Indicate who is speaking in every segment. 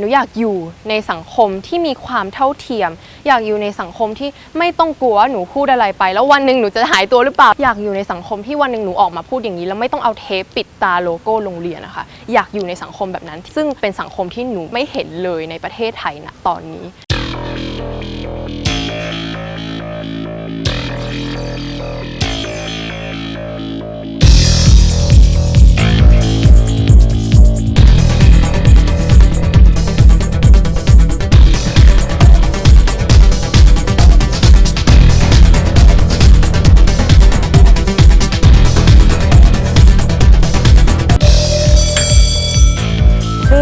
Speaker 1: หนูอยากอยู่ในสังคมที่มีความเท่าเทียม อยากอยู่ในสังคมที่ไม่ต้องกลัวว่าหนูพูดอะไรไป แล้ววันหนึ่งหนูจะหายตัวหรือเปล่า อยากอยู่ในสังคมที่วันหนึ่งหนูออกมาพูดอย่างนี้ แล้วไม่ต้องเอาเทปปิดตาโลโก้โรงเรียนนะคะ อยากอยู่ในสังคมแบบนั้น ซึ่งเป็นสังคมที่หนูไม่เห็นเลยในประเทศไทยณตอนนี้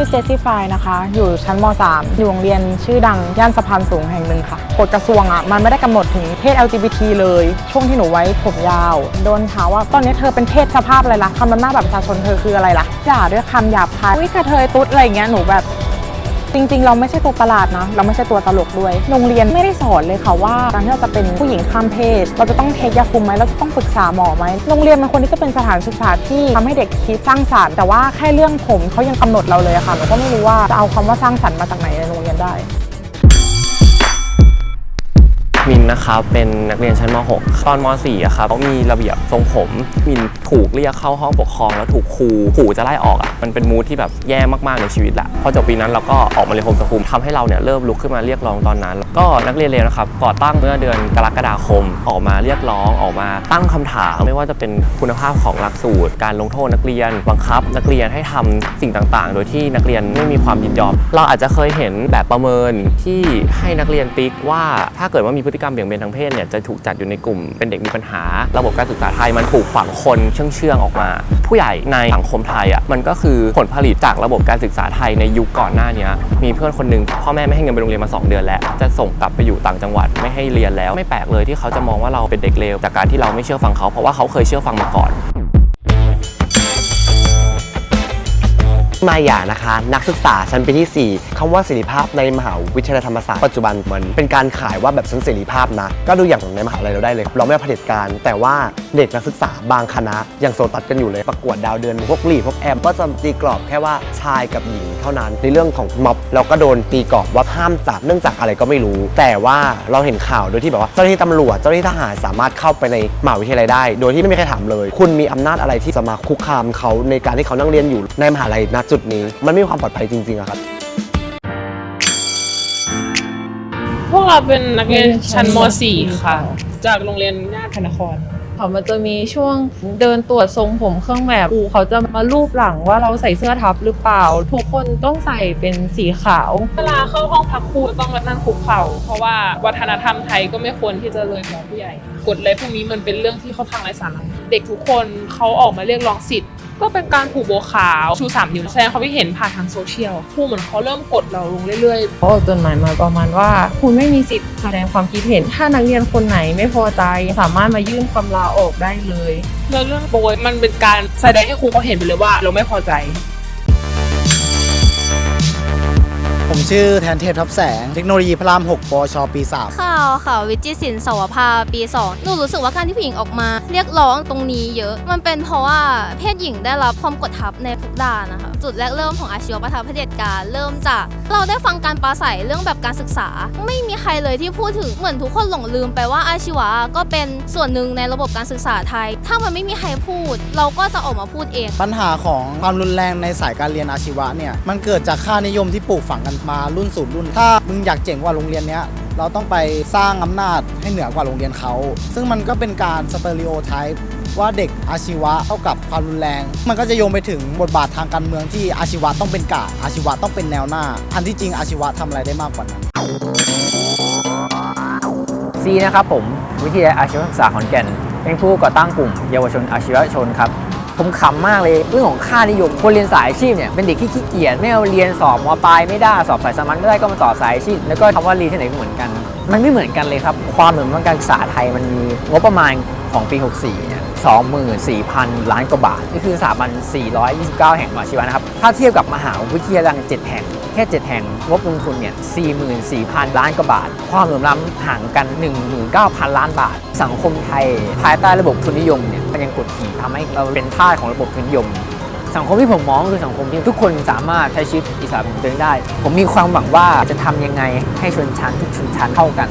Speaker 2: อเจสซี่ฟายนะคะ อยู่ชั้นม .3 อยู่โรงเรียนชื่อดังย่านสะพานสูงแห่งหนึ่งค่ะกฎกระทรวงอะมันไม่ได้กำหนดถึงเพศ LGBT เลย ช่วงที่หนูไว้ผมยาว โดนถามว่าตอนนี้เธอเป็นเพศสภาพอะไรล่ะคำนำหน้าแบบประชาชนเธอคืออะไรล่ะด่าด้วยคำหยาบคายอุ้ยกระเทยตุ๊ดอะไรเงี้ยหนูแบบ จริงๆ เราไม่ใช่ตัวประหลาดนะเราไม่ใช่ตัวตลกด้วย โรงเรียนไม่ได้สอนเลยค่ะว่าการที่เราจะเป็นผู้หญิงข้ามเพศ เราจะต้องเทคยาคุมไหมเราจะต้องปรึกษาหมอไหมโรงเรียนมันควรที่จะเป็นสถานศึกษาที่ทำให้เด็กคิดสร้างสรรค์แต่ว่าแค่เรื่องผมเขายังกำหนดเราเลยค่ะหนูก็ไม่รู้ว่าจะเอาคำว่าสร้างสรรค์มาจากไหนในโรงเรียนได้
Speaker 3: มินนะครับเป็นนักเรียนชั้นม .6 ตอนม .4 อะครับเขามีระเบียบทรงผม มินถูกเรียกเข้าห้องปกครองแล้วถูกครูขู่จะไล่ออกอะมันเป็นมูทที่แบบแย่มากๆในชีวิตแหละพอจบปีนั้นเราก็ออกมาเรียนโฮมสคูลทำให้เราเนี่ยเริ่มลุกขึ้นมาเรียกร้องตอนนั้น ก็นักเรียนเลวนะครับก่อตั้งเมื่อเดือนกรกฎาคมออกมาเรียกร้องออกมาตั้งคำถาม ไม่ว่าจะเป็นคุณภาพของหลักสูตร การลงโทษนักเรียน บังคับ นักเรียนให้ทำสิ่งต่างๆ โดยที่นักเรียนไม่มีความยินยอม เราอาจจะเคยเห็นแบบประเมินที่ให้นักเรียนติ๊กว่าถ้าเกิดว่ามีพฤฤติกรรมเบี่ยงเบนทางเพศเนี่ยจะถูกจัดอยู่ในกลุ่มเป็นเด็กมีปัญหา ระบบการศึกษาไทยมันถูกฝังคนเชื่องเชื่องออกมา ผู้ใหญ่ในสังคมไทยอะมันก็คือผลผลิตจากระบบการศึกษาไทยในยุคก่อนหน้านี้มีเพื่อนคนหนึ่งพ่อแม่ไม่ให้เงินไปโรงเรียนมา 2 เดือนแล้ว จะส่งกลับไปอยู่ต่างจังหวัดไม่ให้เรียนแล้ว ไม่แปลกเลยที่เขาจะมองว่าเราเป็นเด็กเลวจากการที่เราไม่เชื่อฟังเขาเพราะว่าเขาเคยเชื่อฟังมาก่อน
Speaker 4: มายานะคะ นักศึกษาชั้นปีที่ 4คำว่าเสรีภาพในมหาวิทยาลัยธรรมศาสตร์ปัจจุบันเหมือนเป็นการขายว่าแบบฉันเสรีภาพนะ ก็ดูอย่างในมหาลัยเราได้เลย เราไม่เผด็จการ แต่ว่าเด็กนักศึกษาบางคณะยังโซตัสกันอยู่เลยประกวดดาวเดือนพวกหลีพวกแอมก็จะตีกรอบแค่ว่าชายกับหญิงเท่านั้นในเรื่องของม็อบเราก็โดนตีกรอบว่าห้ามจัดเนื่องจากอะไรก็ไม่รู้ แต่ว่าเราเห็นข่าวโดยที่แบบว่าเจ้าหน้าที่ตำรวจเจ้าหน้าที่ทหารสามารถเข้าไปในมหาวิทยาลัยได้ โดยที่ไม่มีใครถามเลย คุณมีอำนาจอะไรที่จะมาคุกคามเขาในการที่เขานั่งเรียนอยู่ในมหาลัยณจดนี้มันไม่มีความปลอดภัยจริงๆอะครับ
Speaker 5: พวกเราเป็นนักเรียนชั้นม .4 ค่ะ จากโรงเรียนย่านพระนคร
Speaker 6: ค่ะมันจะมีช่วงเดินตรวจทรงผมเครื่องแบบครูเขาจะมารูปหลังว่าเราใส่เสื้อทับหรือเปล่า ทุกคนต้องใส่เป็นสีขาว
Speaker 5: เวลาเข้าห้องพักครูต้องมานั่งคุกเข่า เพราะว่าวัฒนธรรมไทยก็ไม่ควรที่จะเลยหัวผู้ใหญ่กฎอะไรพวกนี้มันเป็นเรื่องที่ค่อนข้างไร้สาระเด็กทุกคนเขาออกมาเรียกร้องสิทธิ์ ก็เป็นการผูกโบขาวชูสามนิ้วแสดงความคิดเห็นผ่านทางโซเชียลครูเหมือนเขาเริ่มกดเราลงเรื่อย
Speaker 6: เขาออกจดหมายมาประมาณว่า คุณไม่มีสิทธิ์แสดงความคิดเห็น ถ้านักเรียนคนไหนไม่พอใจสามารถมายื่นคำลาออกได้เลย
Speaker 5: ๆแล้วเรื่องโปรยมันเป็นการแสดงให้ครูเขาเห็นไปเลยว่าเราไม่พอใจ
Speaker 7: ผมชื่อแทนเทพทับแสง เทคโนโลยีพระราม 6ปชปี3
Speaker 8: ข่าวค่ะวิจิตรศิลป์สวภาปี2หนูรู้สึกว่าการที่ผู้หญิงออกมา เรียกร้องตรงนี้เยอะ มันเป็นเพราะว่าเพศหญิงได้รับความกดทับในทุกด้านนะคะ จุดแรกเริ่มของอาชีวประทาเผด็จการเริ่มจากเราได้ฟังการปราศัยเรื่องแบบการศึกษา ไม่มีใครเลยที่พูดถึงเหมือนทุกคนหลงลืมไปว่าอาชีวะก็เป็นส่วนหนึ่งในระบบการศึกษาไทยถ้ามันไม่มีใครพูด เราก็จะออกมาพูดเอง
Speaker 7: ปัญหาของความรุนแรงในสายการเรียนอาชีวะเนี่ยมันเกิดจากค่านิยมที่ปลูกฝังกันมารุ่นสู่รุ่น ถ้ามึงอยากเจ๋งกว่าโรงเรียนเนี้ยเราต้องไปสร้างอำนาจให้เหนือกว่าโรงเรียนเขา ซึ่งมันก็เป็นการสเตอริโอไทป์ว่าเด็กอาชีวะเท่ากับความรุนแรง มันก็จะโยงไปถึงบทบาททางการเมืองที่อาชีวะต้องเป็นกาดอาชีวะต้องเป็นแนวหน้า อันที่จริงอาชีวะทำอะไรได้มากกว่านั้น
Speaker 9: ซีนะครับผม วิทยาลัยอาชีวศึกษาขอนแก่น เป็นผู้ก่อตั้งกลุ่มเยาวชนอาชีวชนครับผมขำมากเลยเรื่องของค่านิยมคนเรียนสายอาชีพเนี่ยเป็นเด็กที่ขี้เกียจไม่เอาเรียนสอบมปลายไม่ได้สอบสายสามัญไม่ได้ก็มาต่อสายอาชีพแล้วก็คำว่าเรียนที่ไหนก็เหมือนกัน มันไม่เหมือนกันเลยครับ ความเหมือนของการศึกษาไทยมันมีงบประมาณของปี 64เนี่ย 24,000 ล้านกว่าบาท นี่คือสถาบัน 429 แห่งขอาชีวะนะครับ ถ้าเทียบกับมหาวิทยาลัย7แห่ง แค่ 7 แห่งงบลงทุนเนี่ย 44,000 ล้านกว่าบาท ความเหลื่อมล้ำห่างกัน 19,000 ล้านบาท สังคมไทย ภายใต้ระบบทุนนิยมเนี่ยมันยังกดขี่ทำให้เราเป็นทาสของระบบทุนนิยมสังคมที่ผมมองคือสังคมที่ทุกคนสามารถใช้ชีวิตอิสระของตัวเองได้ ผมมีความหวังว่าจะทำยังไงให้ชนชั้นทุกชนชั้นเท่ากัน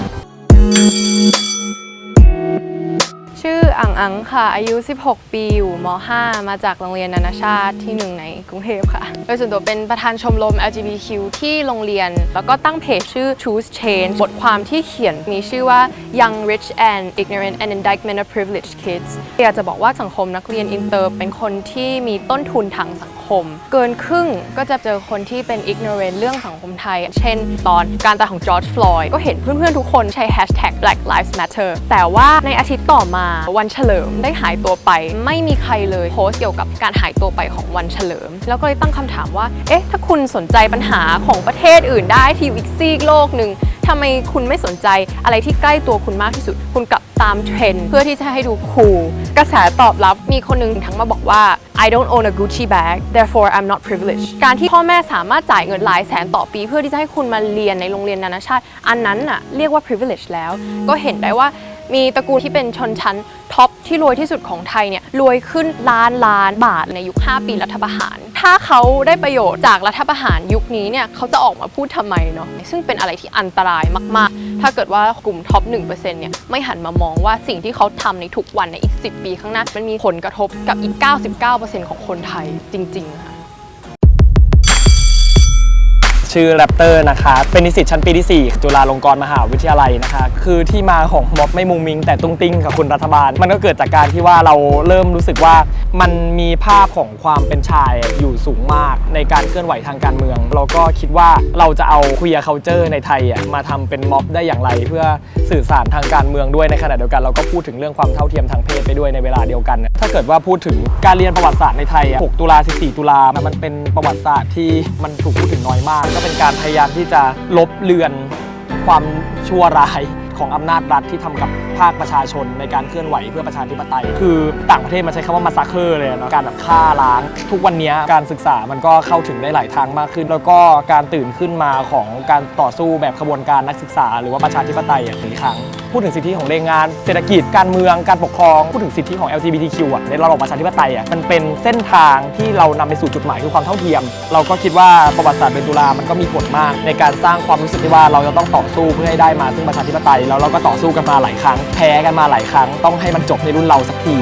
Speaker 1: ออังอังค่ะ อายุ 16 ปีอยู่ม 5 มาจากโรงเรียนนานาชาติที่หนึ่งในกรุงเทพค่ะ โดยส่วนตัวเป็นประธานชมรม LGBTQ ที่โรงเรียน แล้วก็ตั้งเพจชื่อ Choose Change บทความที่เขียนมีชื่อว่า Young Rich and Ignorant and Indictment of Privileged Kids อยากจะบอกว่าสังคมนักเรียนอินเตอร์เป็นคนที่มีต้นทุนทางสังคม เกินครึ่งก็จะเจอคนที่เป็น ignorant เรื่องสังคมไทย เช่น ตอนการตายของ George Floyd ก็เห็นเพื่อนๆทุกคนใช้ hashtag Black Lives Matter แต่ว่าในอาทิตย์ต่อมาวันเฉลิมได้หายตัวไป ไม่มีใครเลยโพสต์เกี่ยวกับการหายตัวไปของวันเฉลิม แล้วก็เลยตั้งคำถามว่า เอ๊ะ ถ้าคุณสนใจปัญหาของประเทศอื่นได้ที่อีกซีกโลกหนึ่งทำไมคุณไม่สนใจอะไรที่ใกล้ตัวคุณมากที่สุด คุณกลับตามเทรนเพื่อที่จะให้ดูคูลกระแสตอบรับมีคนหนึงทั้งมาบอกว่า I don't own a Gucci bag therefore I'm not privileged การที่พ่อแม่สามารถจ่ายเงินหลายแสนต่อปี เพื่อที่จะให้คุณมาเรียนในโรงเรียนนานาชาติ อันนั้นน่ะเรียกว่า privilege แล้ว ก็เห็นได้ว่า มีตระกูลที่เป็นชนชั้นท็อปที่รวยที่สุดของไทยเนี่ยรวยขึ้นล้านล้านบาทในยุค 5 ปีรัฐประหาร ถ้าเขาได้ประโยชน์จากรัฐประหารยุคนี้เนี่ยเขาจะออกมาพูดทำไมเนาะซึ่งเป็นอะไรที่อันตรายมาก ๆ ถ้าเกิดว่ากลุ่มท็อป1%เนี่ยไม่หันมามองว่าสิ่งที่เขาทำในทุกวันในอีก 10 ปีข้างหน้ามันมีผลกระทบกับอีก 99%ของคนไทยจริง ๆ
Speaker 10: ชื่อแรปเตอร์นะคะ เป็นนิสิตชั้นปีที่ 4 จุฬาลงกรณ์มหาวิทยาลัยนะคะ คือที่มาของม็อบไม่มุงมิง แต่ตุ้งติ้งกับคุณรัฐบาล มันก็เกิดจากการที่ว่าเราเริ่มรู้สึกว่ามันมีภาพของความเป็นชายอยู่สูงมากในการเคลื่อนไหวทางการเมือง เราก็คิดว่าเราจะเอา queer culture ในไทยมาทำเป็นม็อบได้อย่างไร เพื่อสื่อสารทางการเมืองด้วยในขณะเดียวกันเราก็พูดถึงเรื่องความเท่าเทียมทางเพศไปด้วยในเวลาเดียวกัน ถ้าเกิดว่าพูดถึงการเรียนประวัติศาสตร์ในไทย 6 ตุลา 14 ตุลา มันเป็นประวัติศาสตร์ที่มันถูกพูดถึงน้อยมากก็เป็นการพยายามที่จะลบเลือนความชั่วร้ายของอำนาจรัฐที่ทำกับภาคประชาชนในการเคลื่อนไหวเพื่อประชาธิปไตย คือต่างประเทศมันใช้คำว่ามาซัคเคอร์เลยนะการแบบฆ่าล้าง ทุกวันนี้การศึกษามันก็เข้าถึงได้หลายทางมากขึ้น แล้วก็การตื่นขึ้นมาของการต่อสู้แบบขบวนการนักศึกษา หรือว่าประชาธิปไตยอย่างนี้ครั้ง พูดถึงสิทธิของแรงงาน เศรษฐกิจการเมืองการปกครอง พูดถึงสิทธิของ LGBTQ อะในระบอบประชาธิปไตยอะมันเป็นเส้นทางที่เรานำไปสู่จุดหมายคือความเท่าเทียม เราก็คิดว่าประวัติศาสตร์เบนตุลามันก็มีผลมาก ในการสร้างความรู้สึกที่ว่าเราจะต้องต่อสู้เพื่อให้ได้มาซึ่งประชาธิปไตยแล้วเราก็ต่อสู้กันมาหลายครั้ง แพ้กันมาหลายครั้ง ต้องให้มันจบในรุ่นเราสักที